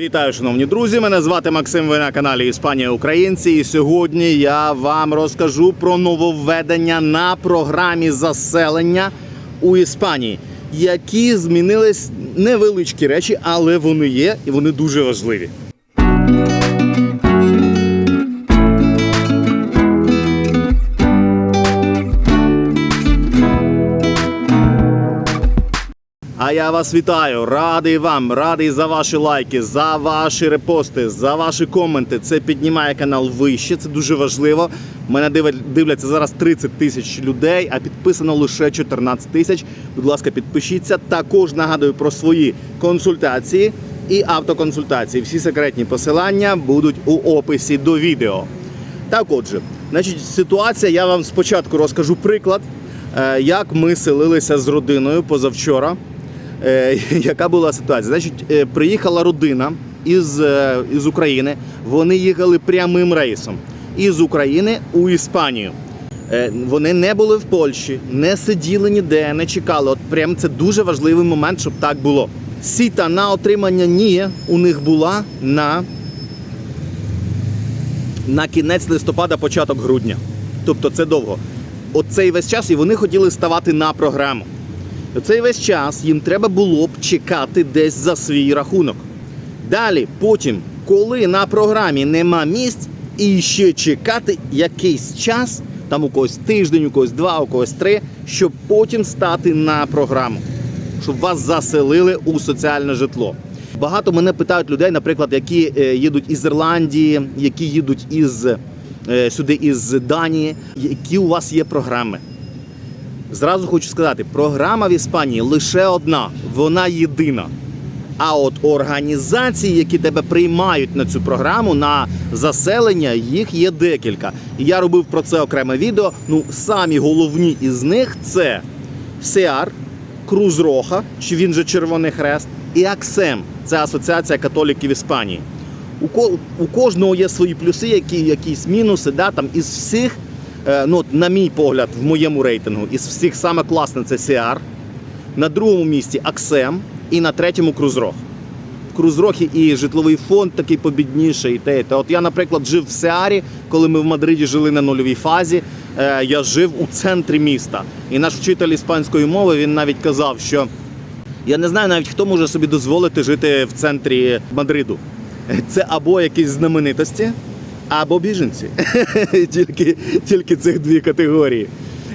Вітаю, шановні друзі! Мене звати Максим. Ви на каналі Іспанія Українці. І сьогодні я вам розкажу про нововведення на програмі заселення у Іспанії, які змінились невеличкі речі, але вони є і вони дуже важливі. Я вас вітаю, радий вам, радий за ваші лайки, за ваші репости, за ваші коменти. Це піднімає канал вище. Це дуже важливо. Мене дивляться зараз 30 тисяч людей, а підписано лише 14 тисяч. Будь ласка, підпишіться. Також нагадую про свої консультації і автоконсультації. Всі секретні посилання будуть у описі до відео. Так, отже, значить, ситуація. Я вам спочатку розкажу приклад, е, як ми селилися з родиною позавчора. Е, Яка була ситуація? Значить, е, приїхала родина із, е, із України. Вони їхали прямим рейсом із України у Іспанію. Вони не були в Польщі, не сиділи ніде, не чекали. От прям це дуже важливий момент, щоб так було. Сіта на отримання НІЄ у них була на на кінець листопада, початок грудня. Тобто це довго. Оцей весь час і вони хотіли ставати на програму. Оцей весь час їм треба було б чекати десь за свій рахунок. Далі, потім, коли на програмі нема місць, і ще чекати якийсь час, там у когось тиждень, у когось два, у когось три, щоб потім стати на програму, щоб вас заселили у соціальне житло. Багато мене питають людей, наприклад, які е, їдуть із Ірландії, які їдуть із е, сюди із Данії, які у вас є програми. Зразу хочу сказати, програма в Іспанії лише одна, вона єдина. А от організації, які тебе приймають на цю програму, на заселення, їх є декілька. І я робив про це окреме відео. Ну, самі головні із них це СЕАР, Круз Роха, чи він же Червоний Хрест, і Аксем це Асоціація католіків Іспанії. У, ко- у кожного є свої плюси, які, якісь мінуси. Да? Там із всіх, ну, от на мій погляд, в моєму рейтингу, із всіх саме класне це СЕАР. На другому місці Аксем і на третьому Крузрог. В Крузрохі і житловий фонд такий побідніший. І те, і те. От я, наприклад, жив в Сеарі, коли ми в Мадриді жили на нульовій фазі. Е, я жив у центрі міста. І наш вчитель іспанської мови він навіть казав, що я не знаю навіть хто може собі дозволити жити в центрі Мадриду. Це або якісь знаменитості, або біженці. тільки, тільки цих дві категорії.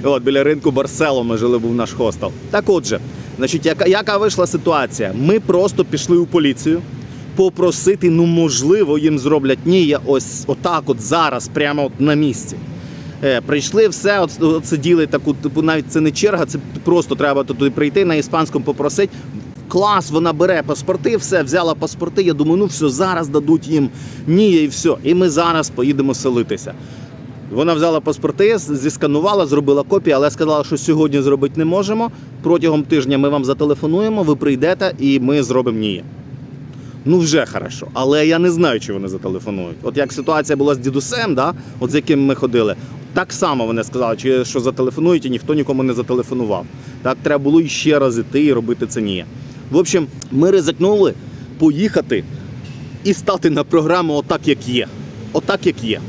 От біля ринку Барсело ми жили, був наш хостел. Так отже, значить, яка, яка вийшла ситуація? Ми просто пішли у поліцію попросити, ну можливо, їм зроблять ні, я ось отак, от зараз, прямо от на місці. Е, прийшли все, от, от сиділи таку, типу, навіть це не черга, це просто треба туди прийти на іспанському попросити. Клас, вона бере паспорти, все, взяла паспорти. Я думаю, ну все, зараз дадуть їм ні, і все. І ми зараз поїдемо селитися. Вона взяла паспорти, зісканувала, зробила копію, але сказала, що сьогодні зробити не можемо. Протягом тижня ми вам зателефонуємо, ви прийдете і ми зробимо ніє. Ну, вже хорошо. Але я не знаю, чи вони зателефонують. От як ситуація була з дідусем, да? от з яким ми ходили, так само вони сказали, що зателефонують, і ніхто нікому не зателефонував. Так треба було іще раз іти і робити це ні. В общем, ми ризикнули поїхати і стати на програму отак, як є. Отак, як є.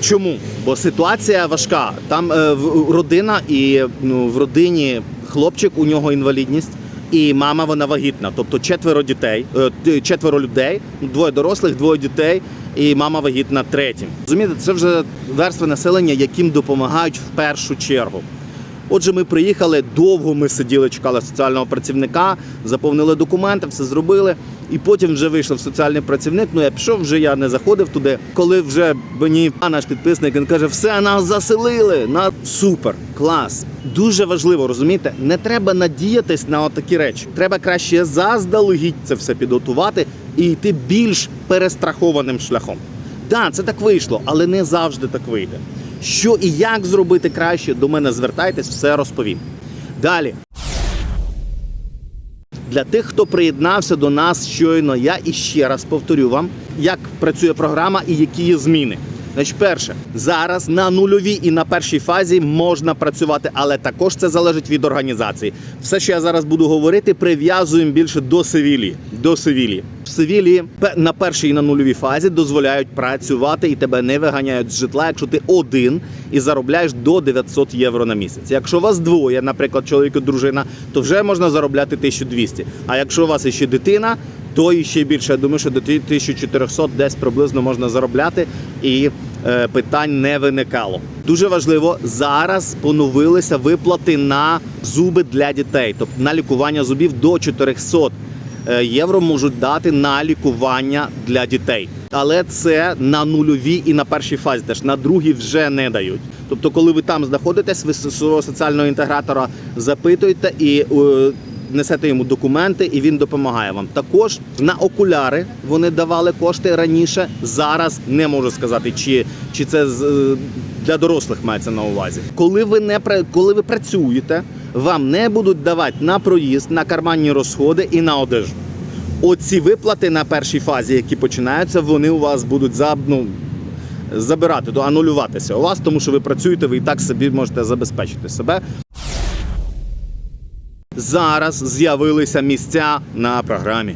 Чому? Бо ситуація важка. Там е, родина і ну, в родині хлопчик, у нього інвалідність. І мама вона вагітна, тобто четверо дітей, е, четверо людей, двоє дорослих, двоє дітей, і мама вагітна третім. Розумієте, це вже верстви населення, яким допомагають в першу чергу. Отже, ми приїхали, довго ми сиділи, чекали соціального працівника, заповнили документи, все зробили. І потім вже вийшов соціальний працівник. Ну я пішов, вже я не заходив туди. Коли вже мені наш підписник він каже, все нас заселили. На супер, клас. Дуже важливо, розумієте, не треба надіятись на такі речі. Треба краще заздалегідь це все підготувати і йти більш перестрахованим шляхом. Так, це так вийшло, але не завжди так вийде. Що і як зробити краще, до мене звертайтесь, все розповім. Далі. Для тих, хто приєднався до нас щойно, я іще раз повторю вам, як працює програма і які є зміни. Значить, перше, зараз на нульовій і на першій фазі можна працювати, але також це залежить від організації. Все, що я зараз буду говорити, прив'язуємо більше до Севілії. До Севілії. В Севілії пе- на першій і на нульовій фазі дозволяють працювати і тебе не виганяють з житла, якщо ти один і заробляєш до 900 євро на місяць. Якщо вас двоє, наприклад, чоловік і дружина, то вже можна заробляти 1200. А якщо у вас іще дитина, то і ще більше. Я думаю, що до 1400 десь приблизно можна заробляти і е, питань не виникало. Дуже важливо, зараз поновилися виплати на зуби для дітей, тобто на лікування зубів до 400 е, євро можуть дати на лікування для дітей. Але це на нульовій і на першій фазі теж на другій вже не дають. Тобто, коли ви там знаходитесь, ви свого соціального інтегратора запитуєте і е, несете йому документи, і він допомагає вам. Також на окуляри вони давали кошти раніше. Зараз не можу сказати, чи, чи це е, для дорослих мається на увазі. Коли ви не коли ви працюєте, вам не будуть давати на проїзд, на карманні розходи і на одежу. Оці виплати на першій фазі, які починаються, вони у вас будуть за, ну, забирати, то анулюватися у вас, тому що ви працюєте, ви і так собі можете забезпечити себе. Зараз з'явилися місця на програмі.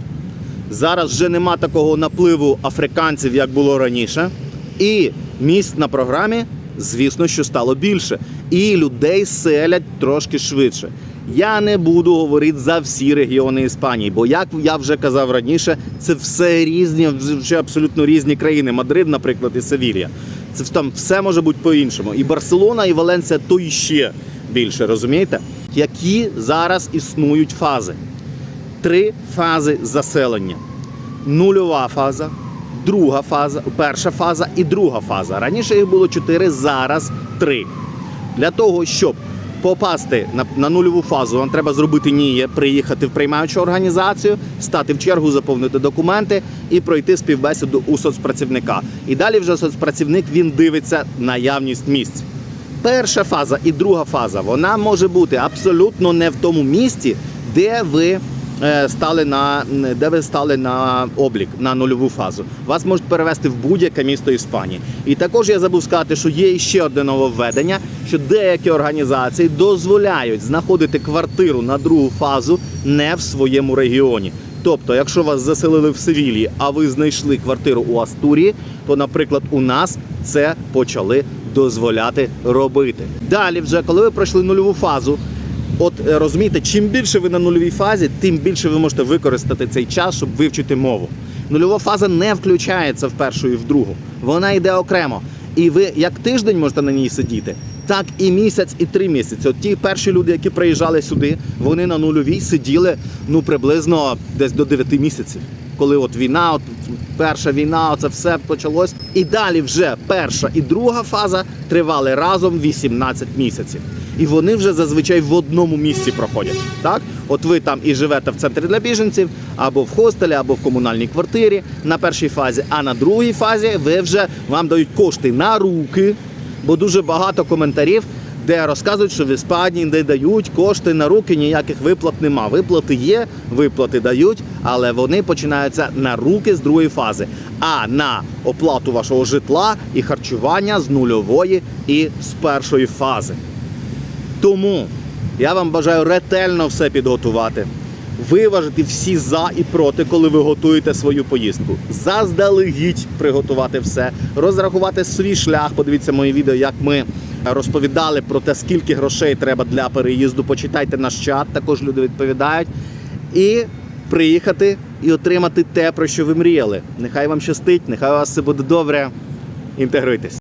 Зараз вже нема такого напливу африканців, як було раніше. І місць на програмі, звісно, що стало більше. І людей селять трошки швидше. Я не буду говорити за всі регіони Іспанії, бо як я вже казав раніше, це все різні, вже абсолютно різні країни. Мадрид, наприклад, і Севілія. Це там все може бути по-іншому. І Барселона, і Валенсія то іще більше, розумієте? Які зараз існують фази? Три фази заселення: нульова фаза, друга фаза, перша фаза і друга фаза. Раніше їх було чотири, зараз три. Для того, щоб попасти на, на нульову фазу, вам треба зробити ніє, приїхати в приймаючу організацію, стати в чергу, заповнити документи і пройти співбесіду у соцпрацівника. І далі вже соцпрацівник він дивиться наявність місць. Перша фаза і друга фаза вона може бути абсолютно не в тому місці, де ви стали на де ви стали на облік на нульову фазу. Вас можуть перевести в будь-яке місто Іспанії. І також я забув сказати, що є ще одне нововведення, що деякі організації дозволяють знаходити квартиру на другу фазу не в своєму регіоні. Тобто, якщо вас заселили в Севілії, а ви знайшли квартиру у Астурії, то, наприклад, у нас це почали дозволяти робити. Далі, вже коли ви пройшли нульову фазу, от е, розумієте, чим більше ви на нульовій фазі, тим більше ви можете використати цей час, щоб вивчити мову. Нульова фаза не включається в першу і в другу. Вона йде окремо. І ви як тиждень можете на ній сидіти, так і місяць, і три місяці. От ті перші люди, які приїжджали сюди, вони на нульовій сиділи ну приблизно десь до 9 місяців. Коли от війна, от перша війна, це все почалось. І далі вже перша і друга фаза тривали разом 18 місяців. І вони вже зазвичай в одному місці проходять. Так, от ви там і живете в центрі для біженців, або в хостелі, або в комунальній квартирі на першій фазі. А на другій фазі ви вже вам дають кошти на руки, бо дуже багато коментарів, де розказують, що в Іспанії не дають кошти на руки, ніяких виплат нема. Виплати є, виплати дають, але вони починаються на руки з другої фази. А на оплату вашого житла і харчування з нульової і з першої фази. Тому я вам бажаю ретельно все підготувати, виважити всі за і проти, коли ви готуєте свою поїздку. Заздалегідь приготувати все, розрахувати свій шлях. Подивіться мої відео, як ми розповідали про те, скільки грошей треба для переїзду. Почитайте наш чат, також люди відповідають. І приїхати і отримати те, про що ви мріяли. Нехай вам щастить, нехай у вас все буде добре. Інтегруйтесь.